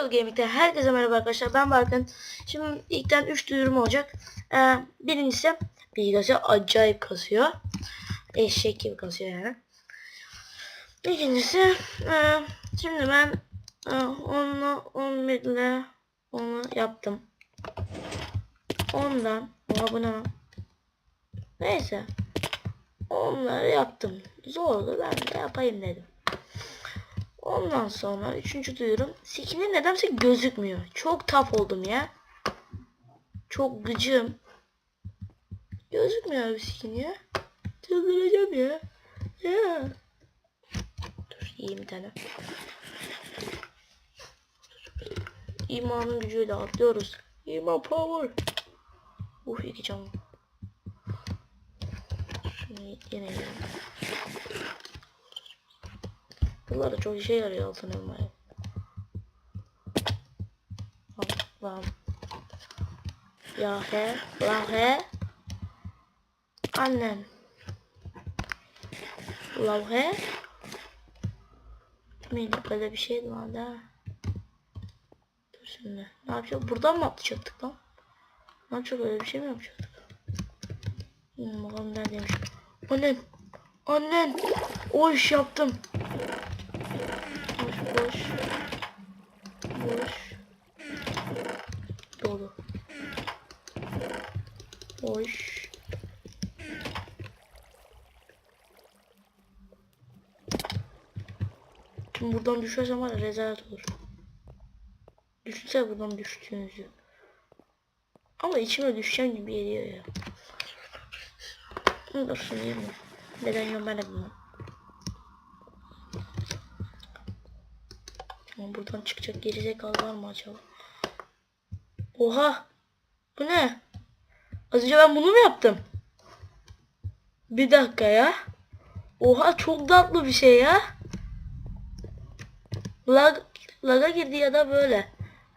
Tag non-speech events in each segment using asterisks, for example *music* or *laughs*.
Tutorial Gaming'de herkese merhaba arkadaşlar. Ben Barkın. Şimdi ilkten 3 duyurum olacak. Ee, birincisi bilgisayar acayip kasıyor. Eşek gibi kasıyor yani. İkincisi e, şimdi ben e, onunla 11 ile onu yaptım. Ondan Oha bu ne? Neyse. Onları yaptım. Zordu ben de yapayım dedim. Ondan sonra üçüncü duyurum. Skin'in nedense gözükmüyor. Çok tap oldum ya. Çok gıcığım. Gözükmüyor abi skin ya. Çıldıracağım ya. Ya. Dur yiyeyim bir tane. İmanın gücüyle atlıyoruz. İman power. Uf iki canım. Şunu yine yiyelim. Bunlar da çok işe yarıyor altın elmaya. Allah'ım. Ya he, la he. Annen. La he. Neydi böyle bir şeydi vardı ha. Dur şimdi. Ne yapacağız? Buradan mı atlayacaktık lan? Ne yapacak öyle bir şey mi yapacaktık? Hmm, bakalım neredeymiş. Annen. Annen. O iş yaptım. Şimdi buradan düşersem var rezalet olur. Düşünsene buradan düştüğünüzü. Ama içime düşeceğim gibi geliyor ya. Hı, Dursun mi? Neden yok ben de bilmem. Ama buradan çıkacak gerizekalı var mı acaba? Oha! Bu ne? Az önce ben bunu mu yaptım? Bir dakika ya. Oha çok tatlı bir şey ya. Lag, laga girdi ya da böyle.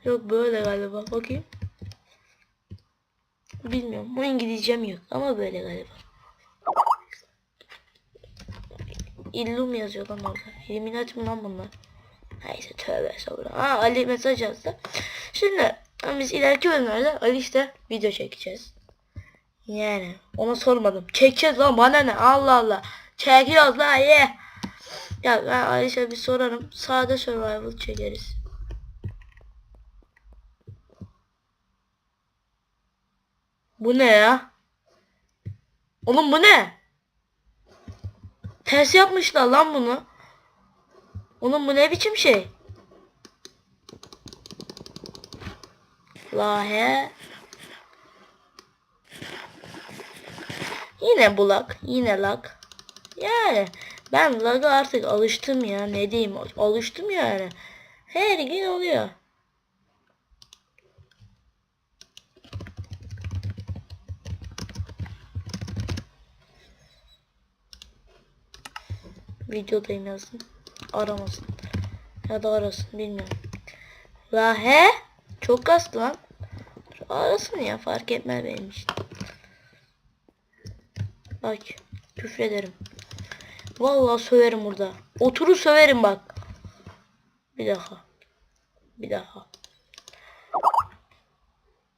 Yok böyle galiba. Bakayım. Bilmiyorum. Bu İngilizcem yok ama böyle galiba. Illum yazıyor lan orada. Illuminati mi lan bunlar? Neyse tövbe sabır. Aa Ali mesaj yazdı. Şimdi biz ileriki bölümlerde Ali işte video çekeceğiz. Yani ona sormadım. Çekeceğiz lan bana ne Allah Allah. Çekiyoruz lan ye. Ya ben Alişe bir sorarım. Sade survival çekeriz. Bu ne ya? Oğlum bu ne? Ters yapmışlar lan bunu. Oğlum bu ne biçim şey? La he. Yine bulak, yine lag. Yani ben lag'a artık alıştım ya. Ne diyeyim? Alıştım yani. Her gün oluyor. Videodayım yazsın. Aramasın. Ya da arasın bilmiyorum. La he? Çok kastı lan. Arasın ya fark etmez benim için. Bak küfrederim. Vallahi söverim burada. Oturu söverim bak. Bir dakika. Bir dakika.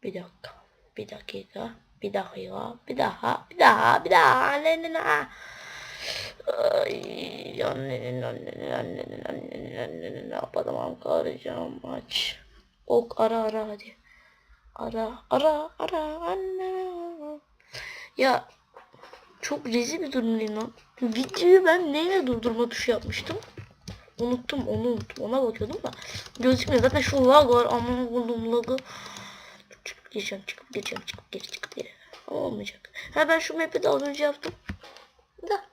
Bir dakika. Bir dakika. Bir dakika. Bir daha. Bir daha. Bir daha. Annenin annenin annenin ne yapalım karıcığım aç. Ok ara ara hadi. Ara ara ara anne. Ya çok rezil bir durumdayım lan. Videoyu ben neyle durdurma tuşu yapmıştım? Unuttum onu unuttum. Ona bakıyordum da. Gözükmüyor. Zaten şu lag var. Aman oğlum lagı. Çıkıp geçeceğim. Çıkıp geçeceğim. Çıkıp geri çıkıp geri. Olmayacak. Ha ben şu map'i de az önce yaptım. Da.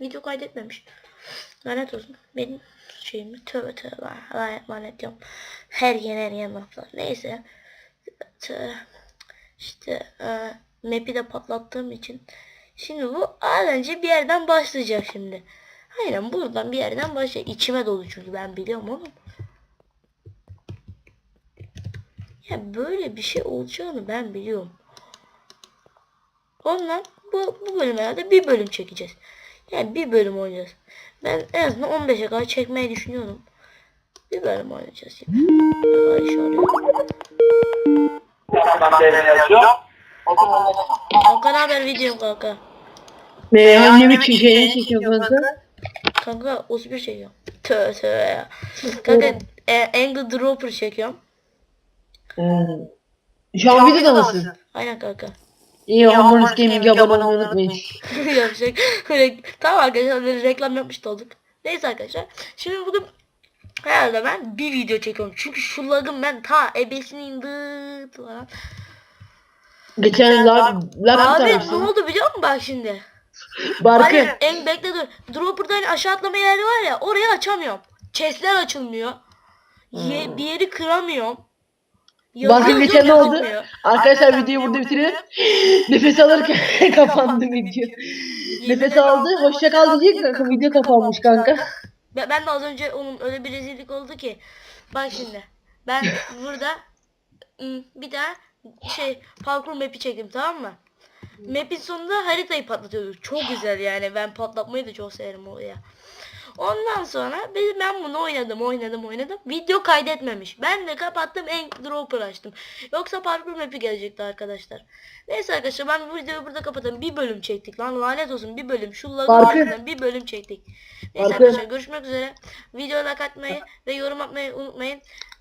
Video kaydetmemiş. Lanet olsun. Benim şeyimi tövbe tövbe. Lanet lanet diyorum. Her yen her yen laflar. Neyse. İşte e, map'i de patlattığım için Şimdi bu önce bir yerden başlayacak şimdi. Aynen buradan bir yerden başlayacak. İçime dolu çünkü ben biliyorum oğlum. Ya böyle bir şey olacağını ben biliyorum. Ondan bu, bu bölümlerde bir bölüm çekeceğiz. Yani bir bölüm oynayacağız. Ben en azından 15'e kadar çekmeyi düşünüyorum. Bir bölüm oynayacağız şimdi. Ayşe arıyor. Kanka ne haber videom kanka? Ne annem için şeyini çekiyor kanka. Kanka 31 çekiyorum. Tö tö ya. Kanka e, Angle Dropper çekiyorum. Hmm. Şu an videoda mısın? Aynen kanka. İyi Homer's Gaming'e abone olmayı unutmayın. Yapacak. *laughs* Böyle, *laughs* tamam arkadaşlar böyle reklam yapmış da olduk. Neyse arkadaşlar. Şimdi bugün herhalde ben bir video çekiyorum. Çünkü şu lagım ben ta ebesini indirdi falan. Geçen lag lag Abi ne oldu biliyor musun bak şimdi? Barkı. Hayır en bekle dur. Dropper'da hani aşağı atlama yeri var ya orayı açamıyorum. Chestler açılmıyor. Ye, bir yeri kıramıyorum. Barkın Yazı geçen ne oldu? yazılmıyor. Arkadaşlar videoyu burada bitirelim. *laughs* Nefes alırken kapandı *laughs* video. Nefes aldı. Hoşça kal diyecek kanka video kapanmış kanka. Ben, ben de az önce onun öyle bir rezillik oldu ki. Bak şimdi. Ben *laughs* burada ım, bir daha şey parkur map'i çektim tamam mı? Map'in sonunda haritayı patlatıyorduk. Çok güzel yani. Ben patlatmayı da çok severim oraya. Ondan sonra ben bunu oynadım oynadım oynadım. Video kaydetmemiş. Ben de kapattım en dropper açtım. Yoksa parkur map'i gelecekti arkadaşlar. Neyse arkadaşlar ben bu videoyu burada kapatalım. Bir bölüm çektik lan lanet olsun bir bölüm. Şu yüzünden bir bölüm çektik. Neyse arkadaşlar görüşmek üzere. Videoya like atmayı *laughs* ve yorum atmayı unutmayın.